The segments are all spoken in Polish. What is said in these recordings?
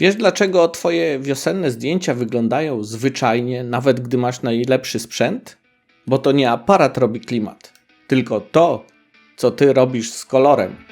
Wiesz dlaczego twoje wiosenne zdjęcia wyglądają zwyczajnie, nawet gdy masz najlepszy sprzęt? Bo to nie aparat robi klimat, tylko to, co ty robisz z kolorem.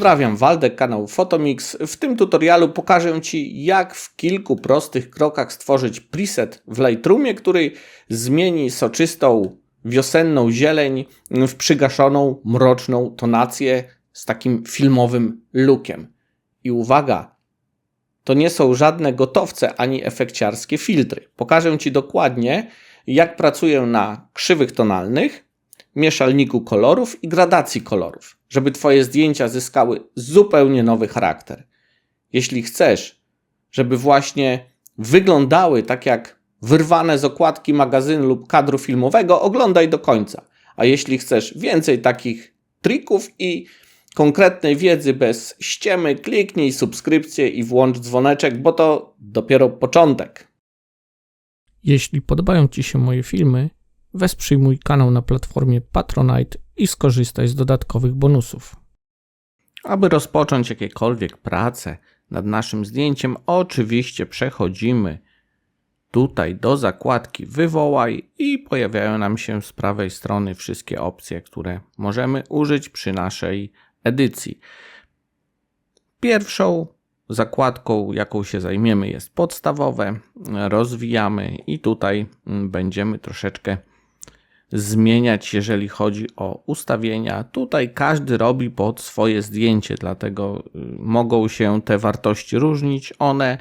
Pozdrawiam, Waldek, kanał Photomix. W tym tutorialu pokażę Ci, jak w kilku prostych krokach stworzyć preset w Lightroomie, który zmieni soczystą wiosenną zieleń w przygaszoną, mroczną tonację z takim filmowym lookiem. I uwaga, to nie są żadne gotowce ani efekciarskie filtry. Pokażę Ci dokładnie, jak pracuję na krzywych tonalnych, mieszalniku kolorów i gradacji kolorów, żeby Twoje zdjęcia zyskały zupełnie nowy charakter. Jeśli chcesz, żeby właśnie wyglądały tak jak wyrwane z okładki magazynu lub kadru filmowego, oglądaj do końca. A jeśli chcesz więcej takich trików i konkretnej wiedzy bez ściemy, kliknij subskrypcję i włącz dzwoneczek, bo to dopiero początek. Jeśli podobają Ci się moje filmy, wesprzyj mój kanał na platformie Patronite i skorzystaj z dodatkowych bonusów. Aby rozpocząć jakiekolwiek prace nad naszym zdjęciem, oczywiście przechodzimy tutaj do zakładki Wywołaj i pojawiają nam się z prawej strony wszystkie opcje, które możemy użyć przy naszej edycji. Pierwszą zakładką, jaką się zajmiemy, jest podstawowe. Rozwijamy i tutaj będziemy troszeczkę zmieniać, jeżeli chodzi o ustawienia. Tutaj każdy robi pod swoje zdjęcie, dlatego y, mogą się te wartości różnić. One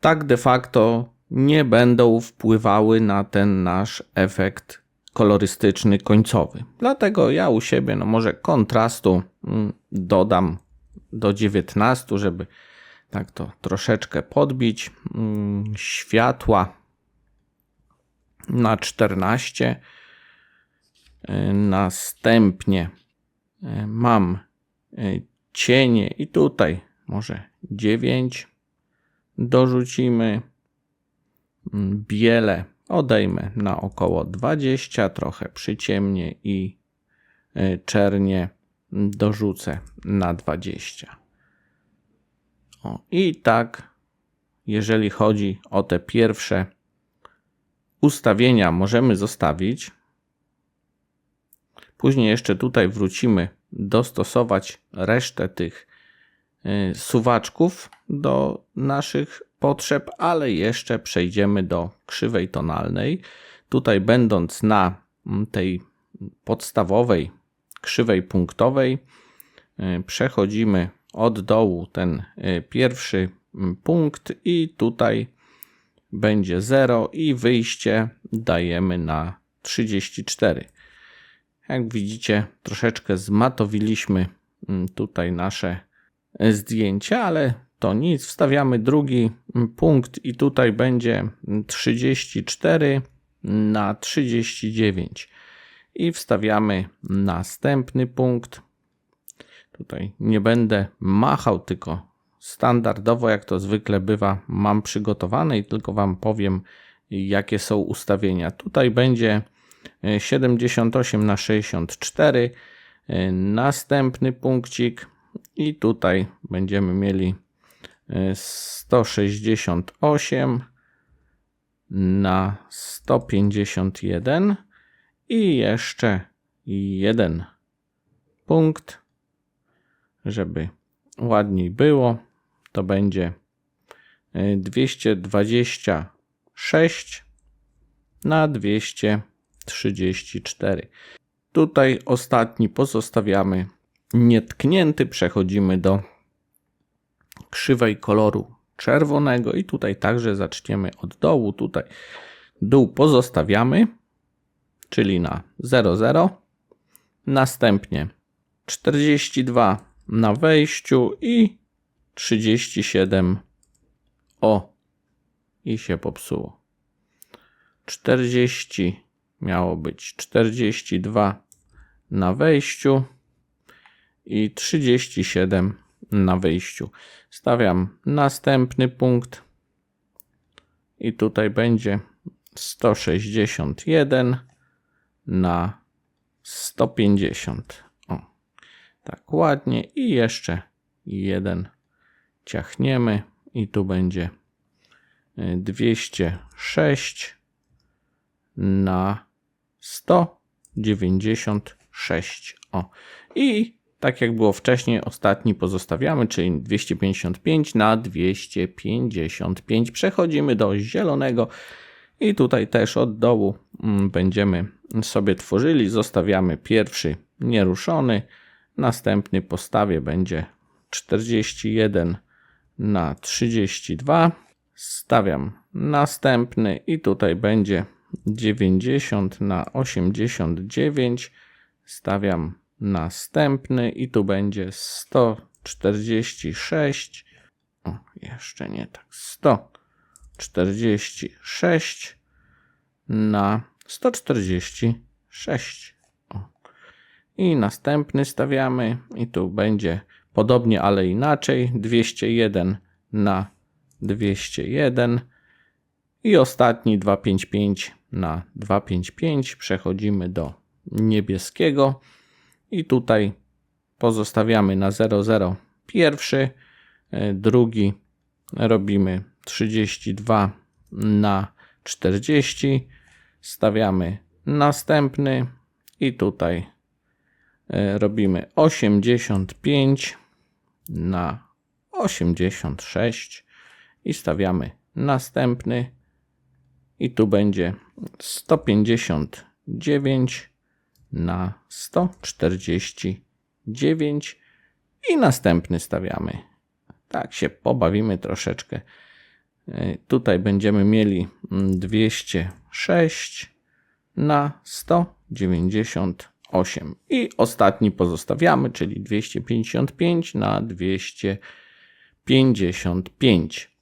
tak de facto nie będą wpływały na ten nasz efekt kolorystyczny końcowy. Dlatego ja u siebie, no może kontrastu mm, dodam do 19, żeby tak to troszeczkę podbić. Mm, światła na 14. E, następnie e, mam e, cienie i tutaj może 9 dorzucimy. Mm, biele odejmę na około 20, trochę przyciemnie i czernie dorzucę na 20. O, I tak, jeżeli chodzi o te pierwsze ustawienia możemy zostawić. Później jeszcze tutaj wrócimy dostosować resztę tych y, suwaczków do naszych potrzeb, ale jeszcze przejdziemy do krzywej tonalnej. Tutaj będąc na mm, tej podstawowej krzywej punktowej, y, przechodzimy od dołu ten y, pierwszy mm, punkt i tutaj będzie 0 i wyjście dajemy na 34. Jak widzicie, troszeczkę zmatowiliśmy mm, tutaj nasze zdjęcia, ale to nic. Wstawiamy drugi mm, punkt i tutaj będzie 34 na 39. I wstawiamy następny punkt. Tutaj nie będę machał, tylko standardowo, jak to zwykle bywa, mam przygotowane i tylko Wam powiem, jakie są ustawienia. Tutaj będzie 78 e, na 64, e, następny punkcik i tutaj będziemy mieli 168 e, na 151 i jeszcze jeden punkt, żeby ładniej było to będzie 226 e, na 234. Tutaj ostatni pozostawiamy nietknięty, przechodzimy do krzywej koloru czerwonego i tutaj także zaczniemy od dołu. Tutaj dół pozostawiamy, czyli na 00. Następnie 42 na wejściu i 37. O, i się popsuło. 40 miało być 42 na wejściu i 37 na wyjściu. Stawiam następny punkt i tutaj będzie 161 na 150. O, tak ładnie i jeszcze jeden ciachniemy i tu będzie y, 206 na 196. O. I tak jak było wcześniej, ostatni pozostawiamy, czyli 255 na 255. Przechodzimy do zielonego i tutaj też od dołu mm, będziemy sobie tworzyli. Zostawiamy pierwszy nieruszony, następny postawie będzie 41 na 32. Stawiam następny i tutaj będzie 90 na 89. Stawiam następny i tu będzie 146. O, jeszcze nie tak. 146 na 146. O. I następny stawiamy i tu będzie podobnie, ale inaczej. 201 na 201. I ostatni 255 na 255. Przechodzimy do niebieskiego. I tutaj pozostawiamy na 00 pierwszy, e, drugi robimy 32 na 40, stawiamy następny i tutaj e, robimy 85 na 86 i stawiamy następny i tu będzie 159 na 149 i następny stawiamy. Tak się pobawimy troszeczkę. E, Tutaj będziemy mieli mm, 206 na 198 i ostatni pozostawiamy, czyli 255 na 255.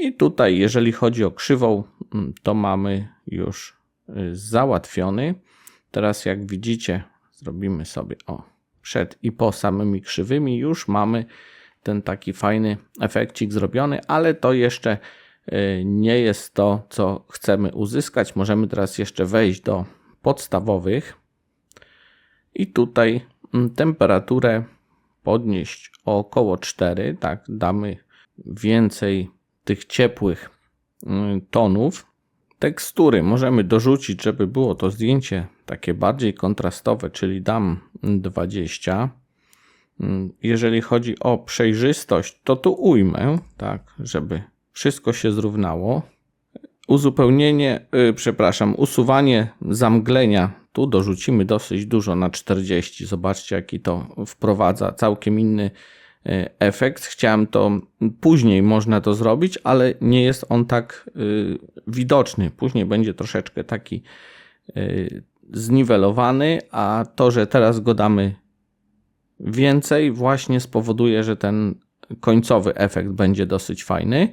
I tutaj, jeżeli chodzi o krzywą, mm, to mamy już y, załatwiony. Teraz, jak widzicie, zrobimy sobie o przed i po samymi krzywymi. Już mamy ten taki fajny efekcik zrobiony, ale to jeszcze y, nie jest to, co chcemy uzyskać. Możemy teraz jeszcze wejść do podstawowych i tutaj mm, temperaturę podnieść o około 4. Tak, damy więcej tych ciepłych mm, tonów. Tekstury możemy dorzucić, żeby było to zdjęcie takie bardziej kontrastowe, czyli dam 20. Mm, Jeżeli chodzi o przejrzystość, to tu ujmę, tak, żeby wszystko się zrównało. Uzupełnienie, yy, przepraszam, usuwanie zamglenia. Tu dorzucimy dosyć dużo na 40. Zobaczcie, jaki to wprowadza całkiem inny yy, efekt. Chciałem to później można to zrobić, ale nie jest on tak yy, widoczny. Później będzie troszeczkę taki yy, zniwelowany, a to, że teraz go damy więcej, właśnie spowoduje, że ten końcowy efekt będzie dosyć fajny.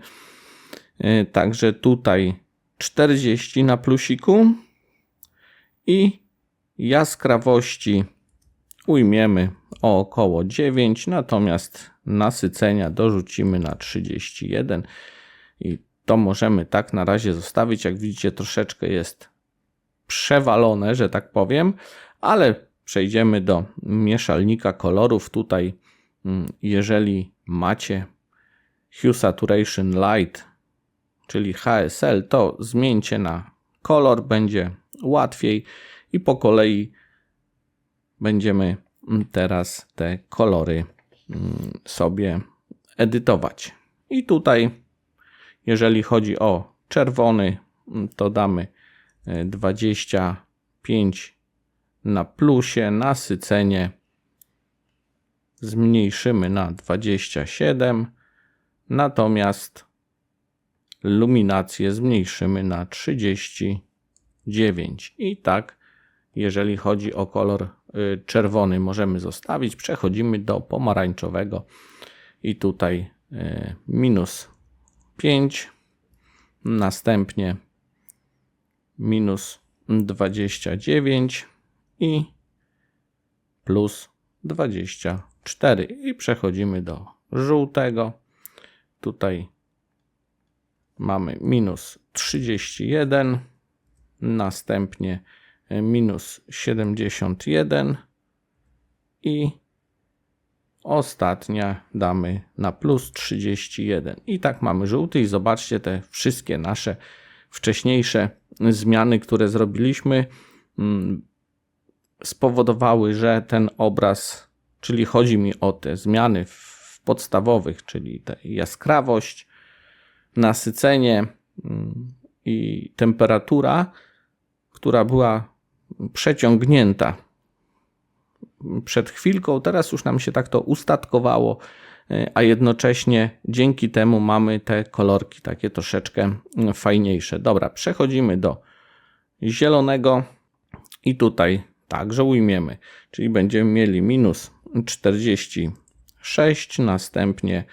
Yy, Także tutaj 40 na plusiku i jaskrawości ujmiemy o około 9, natomiast nasycenia dorzucimy na 31 i to możemy tak na razie zostawić. Jak widzicie, troszeczkę jest przewalone, że tak powiem, ale przejdziemy do mieszalnika kolorów. Tutaj, mm, jeżeli macie Hue Saturation Light, czyli HSL, to zmieńcie na kolor, będzie łatwiej i po kolei będziemy teraz te kolory mm, sobie edytować. I tutaj, jeżeli chodzi o czerwony, mm, to damy e, 25 na plusie, nasycenie zmniejszymy na 27, natomiast luminację zmniejszymy na 39. I tak, jeżeli chodzi o kolor y, czerwony, możemy zostawić. Przechodzimy do pomarańczowego i tutaj e, minus 5, następnie minus 29 i plus 24. I przechodzimy do żółtego. Tutaj mamy minus 31, następnie minus 71 i ostatnia damy na plus 31. I tak mamy żółty i zobaczcie te wszystkie nasze wcześniejsze zmiany, które zrobiliśmy, mm, spowodowały, że ten obraz, czyli chodzi mi o te zmiany w podstawowych, czyli te jaskrawość, nasycenie mm, i temperatura, która była przeciągnięta przed chwilką, teraz już nam się tak to ustatkowało, y, a jednocześnie dzięki temu mamy te kolorki takie troszeczkę fajniejsze. Dobra, przechodzimy do zielonego i tutaj także ujmiemy, czyli będziemy mieli minus 46, następnie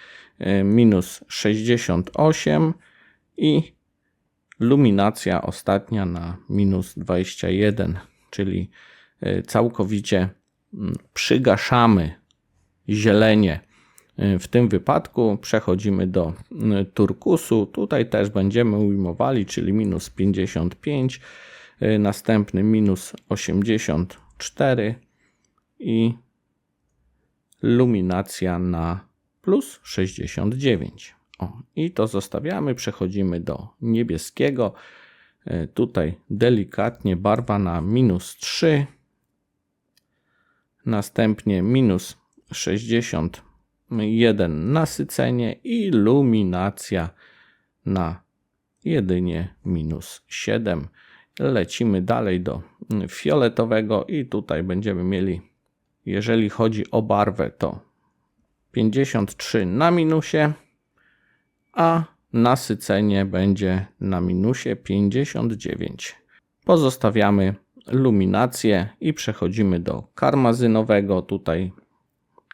y, minus 68 i luminacja ostatnia na minus 21, czyli y, całkowicie mm, przygaszamy zielenie. Y, W tym wypadku przechodzimy do y, turkusu. Tutaj też będziemy ujmowali, czyli minus 55, y, następny minus 84 i luminacja na plus 69. O, I to zostawiamy, przechodzimy do niebieskiego. E, Tutaj delikatnie barwa na minus 3, następnie minus 61 nasycenie i luminacja na jedynie minus 7. Lecimy dalej do mm, fioletowego i tutaj będziemy mieli, jeżeli chodzi o barwę, to 53 na minusie, a nasycenie będzie na minusie 59. Pozostawiamy luminację i przechodzimy do karmazynowego. Tutaj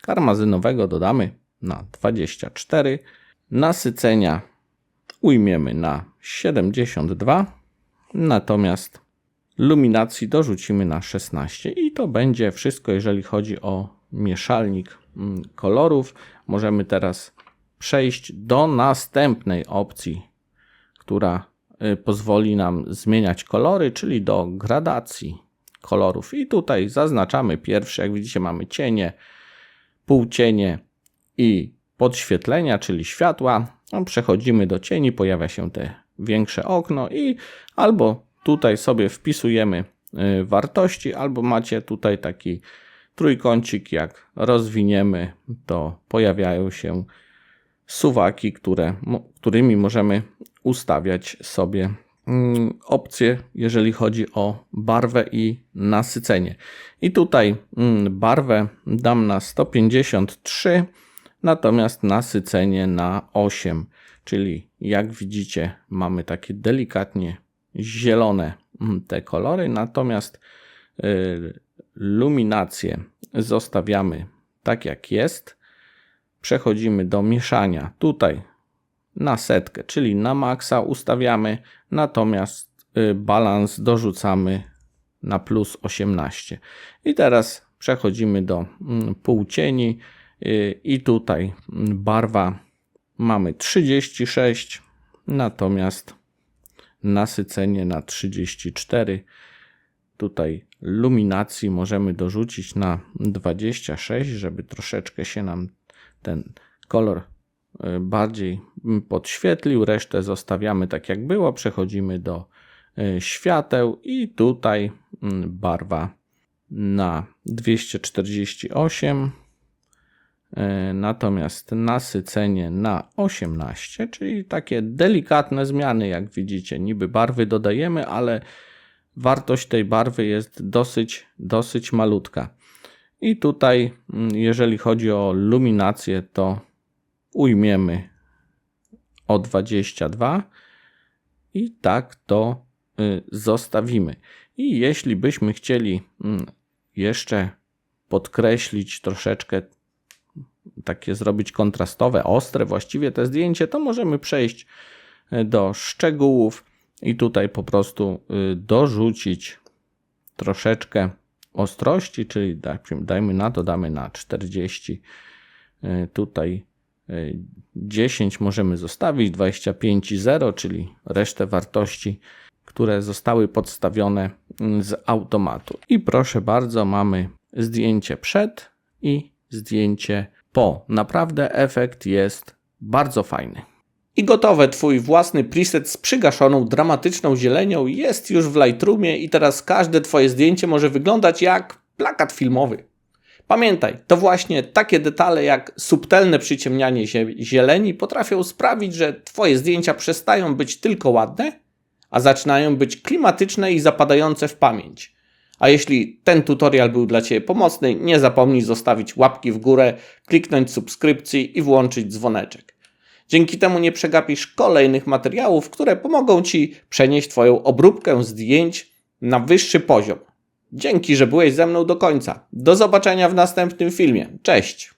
karmazynowego dodamy na 24. Nasycenia ujmiemy na 72. Natomiast luminacji dorzucimy na 16 i to będzie wszystko, jeżeli chodzi o mieszalnik mm, kolorów. Możemy teraz przejść do następnej opcji, która y, pozwoli nam zmieniać kolory, czyli do gradacji kolorów. I tutaj zaznaczamy pierwsze, jak widzicie, mamy cienie, półcienie i podświetlenia, czyli światła. No, przechodzimy do cieni, pojawia się te większe okno i albo tutaj sobie wpisujemy y, wartości, albo macie tutaj taki trójkącik, jak rozwiniemy, to pojawiają się suwaki, które, którymi możemy ustawiać sobie mm, opcje, jeżeli chodzi o barwę i nasycenie. I tutaj mm, barwę dam na 153, natomiast nasycenie na 8, czyli jak widzicie mamy takie delikatnie zielone mm, te kolory, natomiast y, luminację zostawiamy tak jak jest. Przechodzimy do mieszania. Tutaj na setkę, czyli na maksa ustawiamy, natomiast y, balans dorzucamy na plus 18. I teraz przechodzimy do mm, półcieni y, i tutaj mm, barwa mamy 36, natomiast nasycenie na 34. Tutaj luminacji możemy dorzucić na 26, żeby troszeczkę się nam ten kolor y, bardziej podświetlił. Resztę zostawiamy tak jak było. Przechodzimy do y, świateł i tutaj mm, barwa na 248. y, Natomiast nasycenie na 18, czyli takie delikatne zmiany, jak widzicie. Niby barwy dodajemy, ale wartość tej barwy jest dosyć, dosyć malutka. I tutaj, mm, jeżeli chodzi o luminację, to ujmiemy o 22 i tak to y, zostawimy. I jeśli byśmy chcieli mm, jeszcze podkreślić troszeczkę takie zrobić kontrastowe, ostre właściwie te zdjęcie, to możemy przejść e, do szczegółów i tutaj po prostu y, dorzucić troszeczkę ostrości, czyli daj- dajmy na to, damy na 40. Y, Tutaj y, 10 możemy zostawić, 25 i 0, czyli resztę wartości, które zostały podstawione mm, z automatu. I proszę bardzo, mamy zdjęcie przed i zdjęcie po. Naprawdę efekt jest bardzo fajny. I gotowe, twój własny preset z przygaszoną dramatyczną zielenią jest już w Lightroomie i teraz każde twoje zdjęcie może wyglądać jak plakat filmowy. Pamiętaj, to właśnie takie detale jak subtelne przyciemnianie zie- zieleni potrafią sprawić, że twoje zdjęcia przestają być tylko ładne, a zaczynają być klimatyczne i zapadające w pamięć. A jeśli ten tutorial był dla Ciebie pomocny, nie zapomnij zostawić łapki w górę, kliknąć subskrypcji i włączyć dzwoneczek. Dzięki temu nie przegapisz kolejnych materiałów, które pomogą Ci przenieść Twoją obróbkę zdjęć na wyższy poziom. Dzięki, że byłeś ze mną do końca. Do zobaczenia w następnym filmie. Cześć!